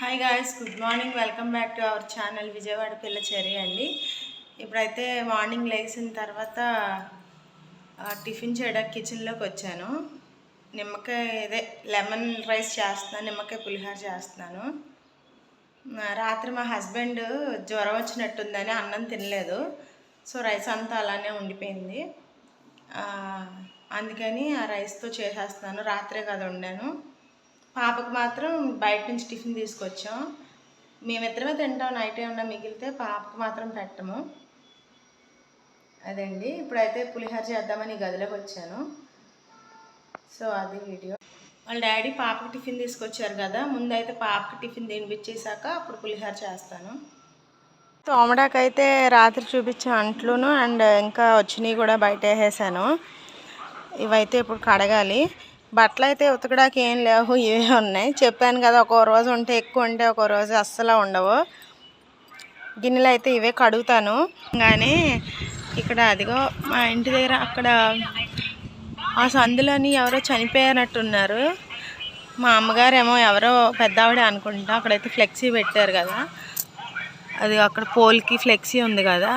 Hi guys good morning welcome back to our channel Vijayawada పిల్ల చెర్రీ అండి. ఇప్పుడైతే మార్నింగ్ లేచిన తర్వాత టిఫిన్ చేయడానికి కిచెన్లోకి వచ్చాను. నిమ్మకాయ ఇదే లెమన్ రైస్ చేస్తున్నాను నిమ్మకాయ పులిహోర చేస్తున్నాను. రాత్రి మా హస్బెండ్ జ్వరం వచ్చినట్టుందని అన్నం తినలేదు. సో రైస్ అంతా అలానే ఉండిపోయింది. అందుకని ఆ రైస్తో చేసేస్తున్నాను. రాత్రే కదా వండాను. పాపకు మాత్రం బయట నుంచి టిఫిన్ తీసుకొచ్చాం. మేమిద్దరమే తింటాం నైట్ ఏమన్నా మిగిలితే పాపకు మాత్రం పెట్టము. అదండి. ఇప్పుడైతే పులిహోర చేద్దామని గదిలోకి వచ్చాను. సో అది వీడియో. వాళ్ళ డాడీ పాపకి టిఫిన్ తీసుకొచ్చారు కదా. ముందైతే పాపకి టిఫిన్ తినిపించేసాక అప్పుడు పులిహోర చేస్తాను. తోమడాకైతే రాత్రి చూపించే అంట్లును అండ్ ఇంకా వచ్చినవి కూడా బయట వేసేసాను. ఇవైతే ఇప్పుడు కడగాలి. బట్టలు అయితే ఉతకడానికి ఏం లేవు ఇవే ఉన్నాయి. చెప్పాను కదా ఒక్కో రోజు ఉంటే ఎక్కువ ఉంటే ఒక్కో రోజు అస్సలు ఉండవు. గిన్నెలు అయితే ఇవే కడుగుతాను. కానీ ఇక్కడ అదిగో మా ఇంటి దగ్గర అక్కడ ఆ సందులోని ఎవరో చనిపోయారట్టున్నారు మా అమ్మగారేమో ఎవరో పెద్దావిడ అనుకుంటా అక్కడైతే ఫ్లెక్సీ పెట్టారు కదా. అది అక్కడ పోల్కి ఫ్లెక్సీ ఉంది కదా.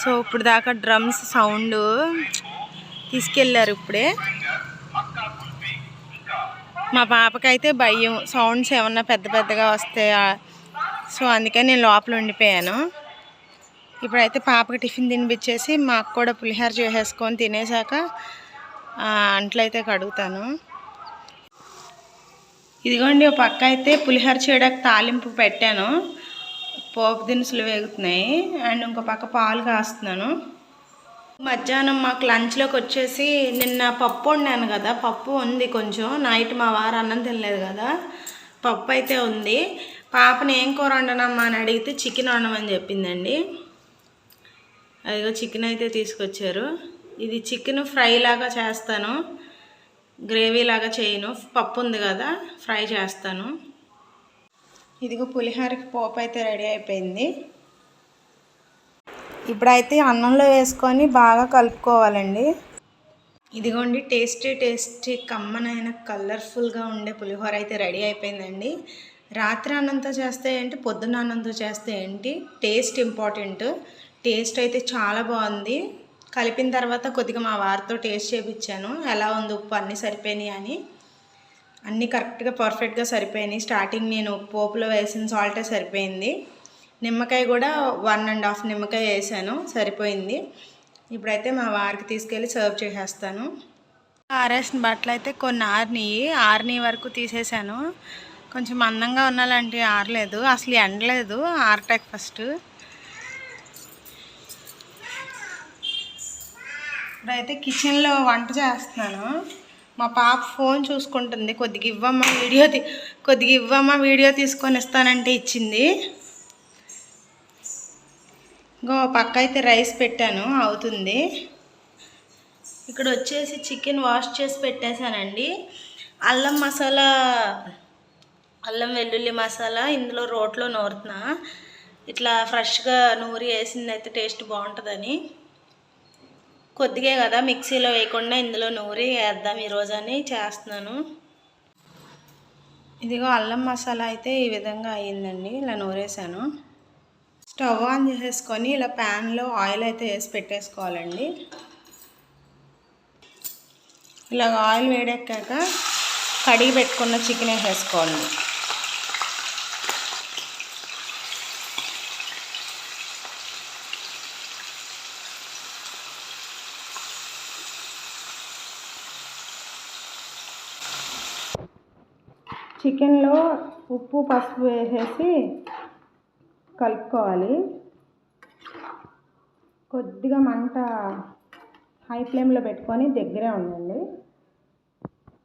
సో ఇప్పుడు దాకా డ్రమ్స్ సౌండ్ తీసుకెళ్ళారు ఇప్పుడే. మా పాపకైతే భయం సౌండ్స్ ఏమన్నా పెద్ద పెద్దగా వస్తాయా సో అందుకని నేను లోపల ఉండిపోయాను. ఇప్పుడైతే పాపకి టిఫిన్ తినిపించేసి మాకు కూడా పులిహోర చేసేసుకొని తినేసాక ఆ, అంట్లయితే కడుగుతాను. ఇదిగోండి ఒక పక్క అయితే పులిహోర చేయడానికి తాలింపు పెట్టాను. పోపు దినుసులు వేగుతున్నాయి. అండ్ ఇంకో పక్క పాలు కాస్తున్నాను. మధ్యాహ్నం మాకు లంచ్లోకి వచ్చేసి నిన్న పప్పు వండాను కదా పప్పు ఉంది కొంచెం. నైట్ మా వారు అన్నం తినలేదు కదా పప్పు అయితే ఉంది. పాపని ఏం కూర వండనమ్మా అని అడిగితే చికెన్ వండమని చెప్పిందండి. అదిగో చికెన్ అయితే తీసుకొచ్చారు. ఇది చికెన్ ఫ్రై లాగా చేస్తాను. గ్రేవీ లాగా చేయను. పప్పు ఉంది కదా ఫ్రై చేస్తాను. ఇదిగో పులిహోరకి పోపు అయితే రెడీ అయిపోయింది. ఇప్పుడైతే అన్నంలో వేసుకొని బాగా కలుపుకోవాలండి. ఇదిగోండి టేస్టీ టేస్టీ కమ్మనైన కలర్ఫుల్గా ఉండే పులిహోర అయితే రెడీ అయిపోయిందండి. రాత్రి అన్నంతో చేస్తే ఏంటి పొద్దున్న అన్నంతో చేస్తే ఏంటి టేస్ట్ ఇంపార్టెంట్. టేస్ట్ అయితే చాలా బాగుంది. కలిపిన తర్వాత కొద్దిగా మా వారితో టేస్ట్ చేయించాను ఎలా ఉంది ఉప్పు అన్నీ సరిపోయినాయి అని. అన్నీ కరెక్ట్గా పర్ఫెక్ట్గా సరిపోయినాయి. స్టార్టింగ్ నేను పోపులో వేసిన సాల్టే సరిపోయింది. నిమ్మకాయ కూడా వన్ అండ్ హాఫ్ నిమ్మకాయ వేసాను సరిపోయింది. ఇప్పుడైతే మా వారికి తీసుకెళ్ళి సర్వ్ చేసేస్తాను. ఆరేసిన బట్టలు అయితే కొన్ని ఆరినాయి ఆరిని వరకు తీసేసాను. కొంచెం అందంగా ఉన్నాలంటే ఆరలేదు అసలు ఎండలేదు ఆరటాక్ ఫస్ట్ ఇప్పుడైతే కిచెన్లో వంట చేస్తున్నాను. మా పాప ఫోన్ చూసుకుంటుంది కొద్దిగా ఇవ్వమ్మా వీడియో కొద్దిగా ఇవ్వమ్మా వీడియో తీసుకొని ఇస్తానంటే ఇచ్చింది. ఇంకో పక్క అయితే రైస్ పెట్టాను అవుతుంది. ఇక్కడ వచ్చేసి చికెన్ వాష్ చేసి పెట్టేశానండి. అల్లం మసాలా అల్లం వెల్లుల్లి మసాలా ఇందులో రోట్లో నూరుతున్నా. ఇట్లా ఫ్రెష్గా నూరి వేసింది అయితే టేస్ట్ బాగుంటుందని. కొద్దిగే కదా మిక్సీలో వేయకుండా ఇందులో నూరి వేద్దాం ఈరోజు అని చేస్తున్నాను. ఇదిగో అల్లం మసాలా అయితే ఈ విధంగా అయ్యిందండి ఇలా నూరేసాను స్టవ్ ఆన్ చేసేసుకొని ఇలా ప్యాన్లో ఆయిల్ అయితే వేసి పెట్టేసుకోవాలండి. ఇలా ఆయిల్ వేడెక్కాక కడిగి పెట్టుకున్న చికెన్ వేసేసుకోవాలి చికెన్లో ఉప్పు పసుపు వేసేసి కలుపుకోవాలి. కొద్దిగా మంట హై ఫ్లేమ్లో పెట్టుకొని దగ్గరే ఉండండి.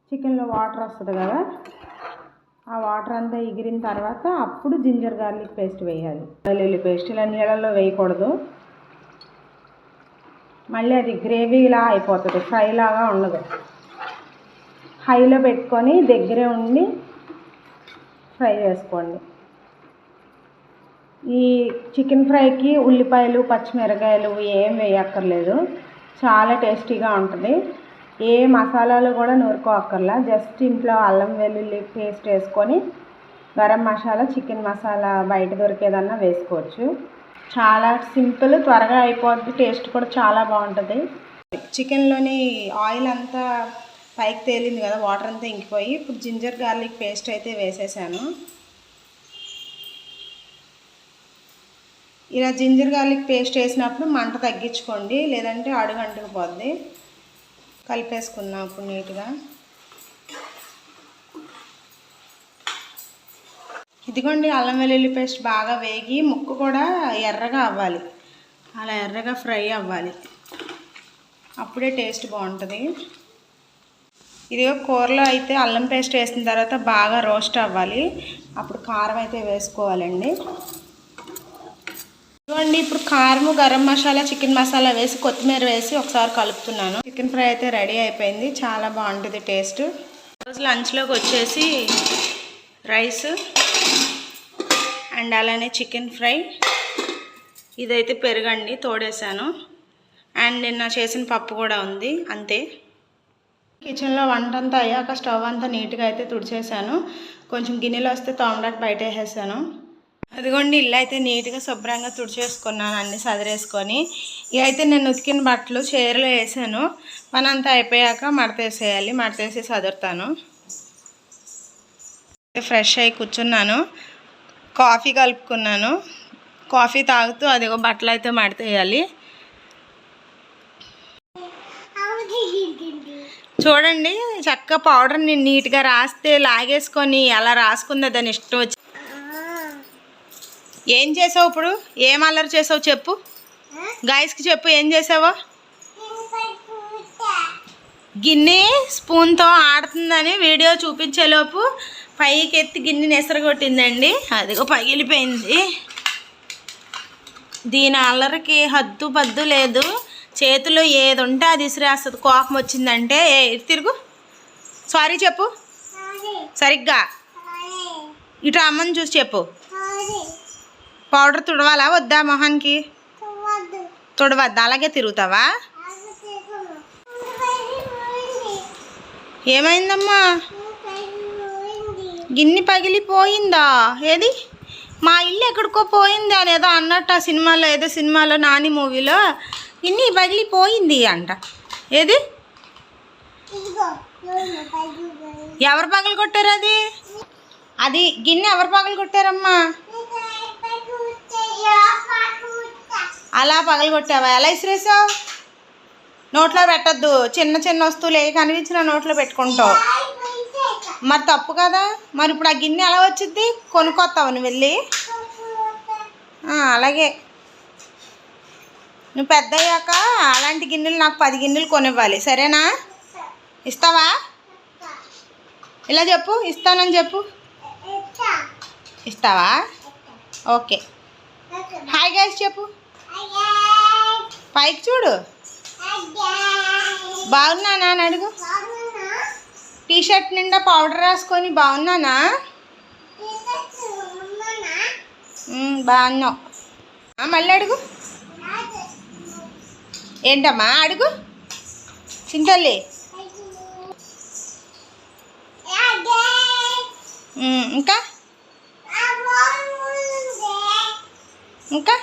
చికెన్లో వాటర్ వస్తుంది కదా ఆ వాటర్ అంతా ఎగిరిన తర్వాత అప్పుడు జింజర్ గార్లిక్ పేస్ట్ వేయాలి. వెల్లుల్లి పేస్ట్ ఇలా నీళ్ళల్లో వేయకూడదు. మళ్ళీ అది గ్రేవీలా అయిపోతుంది ఫ్రైలాగా ఉండదు. హైలో పెట్టుకొని దగ్గరే ఉండి ఫ్రై చేసుకోండి. ఈ చికెన్ ఫ్రైకి ఉల్లిపాయలు పచ్చిమిరకాయలు ఏం వేయక్కర్లేదు. చాలా టేస్టీగా ఉంటుంది. ఏ మసాలాలు కూడా నూరుకోక్కర్లా. జస్ట్ ఇంట్లో అల్లం వెల్లుల్లి పేస్ట్ వేసుకొని గరం మసాలా చికెన్ మసాలా బయట దొరికేదన్నా వేసుకోవచ్చు. చాలా సింపుల్ త్వరగా అయిపోద్ది. టేస్ట్ కూడా చాలా బాగుంటుంది. చికెన్లోని ఆయిల్ అంతా పైకి తేలింది కదా వాటర్ అంతా ఇంకిపోయి. ఇప్పుడు జింజర్ గార్లిక్ పేస్ట్ అయితే వేసేసాను. ఇలా జింజర్ గార్లిక్ పేస్ట్ వేసినప్పుడు మంట తగ్గించుకోండి లేదంటే అడుగంటుకు పోద్ది. కలిపేసుకుందాం ఇప్పుడు నీట్గా. ఇదిగోండి అల్లం వెల్లుల్లి పేస్ట్ బాగా వేగి ముక్క కూడా ఎర్రగా అవ్వాలి. అలా ఎర్రగా ఫ్రై అవ్వాలి. అప్పుడే టేస్ట్ బాగుంటుంది. ఇదిగో కూరలో అయితే అల్లం పేస్ట్ వేసిన తర్వాత బాగా రోస్ట్ అవ్వాలి. అప్పుడు కారం అయితే వేసుకోవాలండి. ఇదిగోండి ఇప్పుడు కారము గరం మసాలా చికెన్ మసాలా వేసి కొత్తిమీర వేసి ఒకసారి కలుపుతున్నాను. చికెన్ ఫ్రై అయితే రెడీ అయిపోయింది. చాలా బాగుంటుంది టేస్ట్. రోజు లంచ్లోకి వచ్చేసి రైస్ అండ్ అలానే చికెన్ ఫ్రై. ఇదైతే పెరగండి తోడేశాను. అండ్ నిన్న చేసిన పప్పు కూడా ఉంది అంతే. కిచెన్లో వంట అంతా అయ్యాక స్టవ్ అంతా నీట్గా అయితే తుడిచేసాను కొంచెం గిన్నెలు వస్తే తోమడానికి బయట వేసేసాను. అదిగోండి ఇల్లు అయితే నీట్గా శుభ్రంగా తుడిచేసుకున్నాను అన్ని సదిరేసుకొని. ఇవి అయితే నేను ఉతికిన బట్టలు చీరలో వేసాను. పని అంతా అయిపోయాక మడతేసేయాలి మడతేసి సదురుతాను. ఫ్రెష్ అయి కూర్చున్నాను. కాఫీ కలుపుకున్నాను. కాఫీ తాగుతూ అదిగో బట్టలు అయితే మడతేయాలి చూడండి చక్క పౌడర్ని నీట్గా రాస్తే లాగేసుకొని ఎలా రాసుకుందో దాని ఇష్టం వచ్చి ఏం చేసావు ఇప్పుడు? ఏం అల్లరి చేసావు చెప్పు. గాయస్కి చెప్పు ఏం చేసావో? గిన్నె స్పూన్తో ఆడుతుందని వీడియో చూపించేలోపు పైకి ఎత్తి గిన్నెని ఎసరగొట్టిందండి అదిగో పగిలిపోయింది. దీని అల్లరికి హద్దు పద్దు లేదు. చేతిలో ఏది ఉంటే అది ఇసిరేస్తుంది కోపం వచ్చిందంటే ఏ తిరుగు. సారీ చెప్పు. సరిగ్గా. ఇటు అమ్మని చూసి చెప్పు. పౌడర్ తుడవాలా? వద్దా మొహానికి? తుడవద్దా. అలాగే తిరుగుతావా? ఏమైందమ్మా? గిన్నె పగిలిపోయిందా? ఏది? మా ఇల్లు ఎక్కడికో పోయింది అని ఏదో అన్నట్టు ఆ సినిమాలో ఏదో సినిమాలో నాని మూవీలో గిన్నె పగిలిపోయింది అంట. ఏది? ఎవరు పగలు కొట్టారు అది? అది గిన్నె ఎవరు పగలు కొట్టారమ్మా అలా పగలగొట్టావా? ఎలా ఇసిరేసావు నోట్లో పెట్టద్దు. చిన్న చిన్న వస్తువులు ఏ కనిపించినా నోట్లో పెట్టుకుంటావు. మరి తప్పు కదా? మరి ఇప్పుడు ఆ గిన్నె ఎలా వచ్చింది కొనుక్కొస్తావు నువ్వు వెళ్ళి? అలాగే. నువ్వు పెద్ద అయ్యాక అలాంటి గిన్నెలు నాకు పది గిన్నెలు కొనివ్వాలి. సరేనా? ఇస్తావా? ఇలా చెప్పు. ఇస్తానని చెప్పు. ఇస్తావా? ఓకే. హాయ్ గ్యాస్ చెప్పు. పైకి చూడు. బాగున్నానా అని అడుగు. టీ షర్ట్ నిండా పౌడర్ రాసుకొని బాగున్నానా? బాగున్నావు. మళ్ళీ అడుగు. ఏంటమ్మా అడుగు. చింతల్లి. ఇంకా? ఇంకా?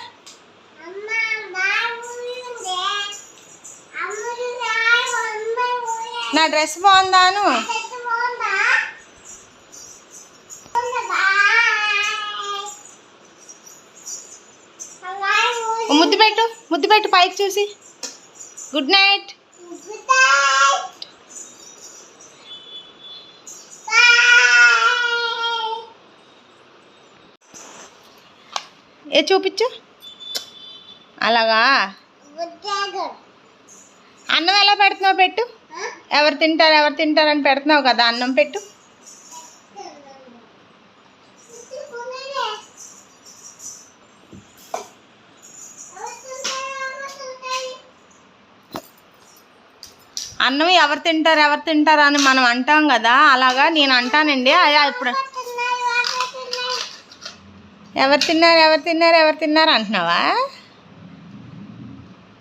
నా డ్రెస్ బాగుందాను? ముద్దు పెట్టు ముద్దు పెట్టు పైకి చూసి. గుడ్ నైట్ ఏ చూపించు. అలాగా? అన్నం ఎలా పెడుతున్నావు పెట్టు. ఎవరు తింటారు ఎవరు తింటారని పెడుతున్నావు కదా అన్నం పెట్టు. అన్నం ఎవరు తింటారు ఎవరు తింటారు అని మనం అంటాం కదా అలాగా నేను అంటానండి. అయ్యా ఇప్పుడు ఎవరు తిన్నారు ఎవరు తిన్నారు ఎవరు తిన్నారు అంటున్నావా?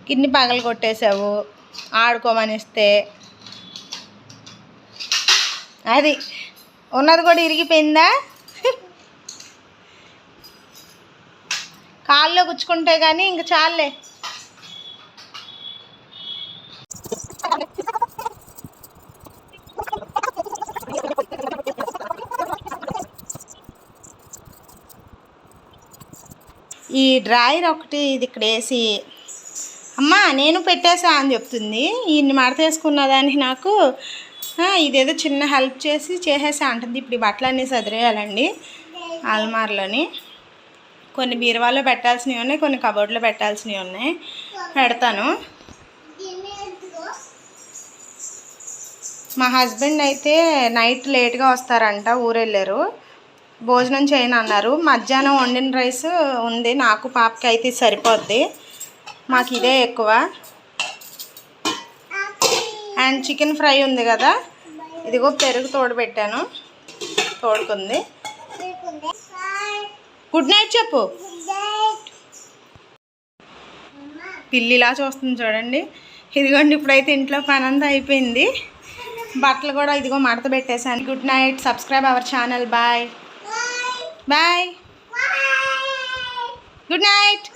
కిడ్నీ పగలు కొట్టేశావు ఆడుకోమనిస్తే అది ఉన్నది కూడా ఇరిగిపోయిందా? కాల్లో గుచ్చుకుంటే కానీ ఇంక చాలే ఈ డ్రాయర్ ఒకటి ఇది ఇక్కడ వేసి అమ్మ నేను పెట్టేసా అని చెప్తుంది. ఈయన్ని మడతేసుకున్న దాన్ని నాకు ఇదేదో చిన్న హెల్ప్ చేసి చేసేసా అంటుంది. ఇప్పుడు ఈ బట్టలన్నీ సదిరేయాలండి. అల్మార్లోని. కొన్ని బీరువాలో పెట్టాల్సినవి ఉన్నాయి కొన్ని కబోర్డ్లో పెట్టాల్సినవి ఉన్నాయి. పెడతాను. మా హస్బెండ్ అయితే నైట్ లేట్గా వస్తారంట ఊరెళ్ళారు. భోజనం చేయను అన్నారు. మధ్యాహ్నం వండిన రైస్ ఉంది నాకు పాపకి అయితే సరిపోద్ది. మాకు ఇదే ఎక్కువ. అండ్ చికెన్ ఫ్రై ఉంది కదా? ఇదిగో పెరుగు తోడు పెట్టాను తోడుకుంది. గుడ్ నైట్ చెప్పు. పిల్లిలా చూస్తుంది చూడండి. ఇదిగోండి ఇప్పుడైతే ఇంట్లో పని అంతా అయిపోయింది. బట్టలు కూడా ఇదిగో మడత పెట్టేశాను. Good night subscribe our channel bye bye good night